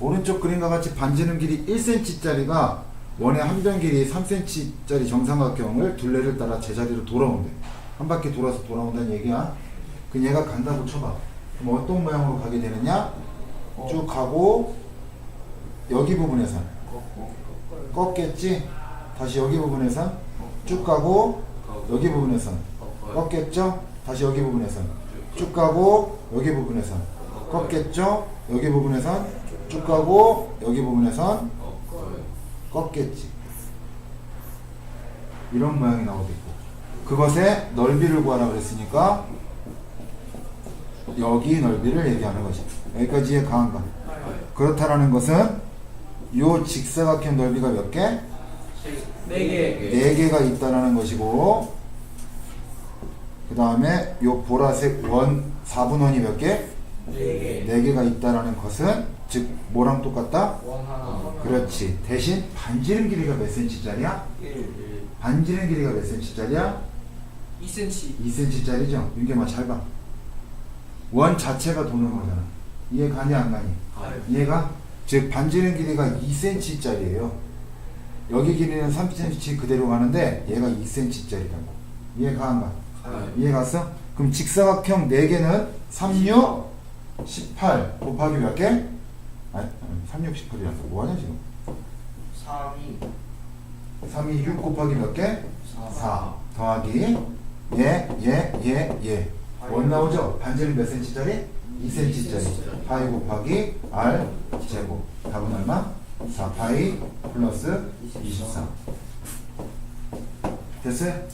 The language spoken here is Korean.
오른쪽 그림과 같이 반지름 길이 1cm짜리가 원의 한 변 길이 3cm짜리 정삼각형을 둘레를 따라 제자리로 돌아온대. 한 바퀴 돌아서 돌아온다는 얘기야. 그 얘가 간다고 쳐봐. 그럼 어떤 모양으로 가게 되느냐? 쭉 가고 여기 부분에선 꺾겠지? 다시 여기 부분에선 쭉 가고 여기 부분에선 꺾겠죠? 다시 여기 부분에선 쭉 가고 여기 부분에선 꺾겠죠? 여기 부분에선 쭉 가고 여기 부분에선 꺾겠지. 이런 모양이 나오겠고 그것의 넓이를 구하라 그랬으니까 여기 넓이를 얘기하는 것이 여기까지 이해 가한가? 그렇다라는 것은 요 직사각형 넓이가 몇 개? 네 개. 네 개가 있다라는 것이고 그 다음에 요 보라색 원 4분 원이 몇 개? 네 개. 네 개가 있다라는 것은 즉 뭐랑 똑같다? 그렇지 대신 반지름 길이가 몇 cm짜리야? 1. 반지름 길이가 몇 cm짜리야? 2cm. 2cm짜리죠? 윤계마 잘 봐. 원 자체가 도는 거잖아. 이해 가니 안 가니? 이해가? 즉 반지름 길이가 2cm짜리예요. 여기 길이는 3cm 그대로 가는데 얘가 2cm짜리라고. 이해가 안 가? 이해 갔어? 그럼 직사각형 4개는 36, 18 곱하기 몇 개? 아니, 36, 18이라서 뭐하냐 지금? 3이. 3이 6 곱하기 몇 개? 4 더하기 얘, 얘, 얘, 얘. 원 나오죠? 반지름 몇 cm짜리? 2cm짜리. 파이 곱하기 r 제곱. 답은 얼마? 4 파이 플러스 24. 됐어요?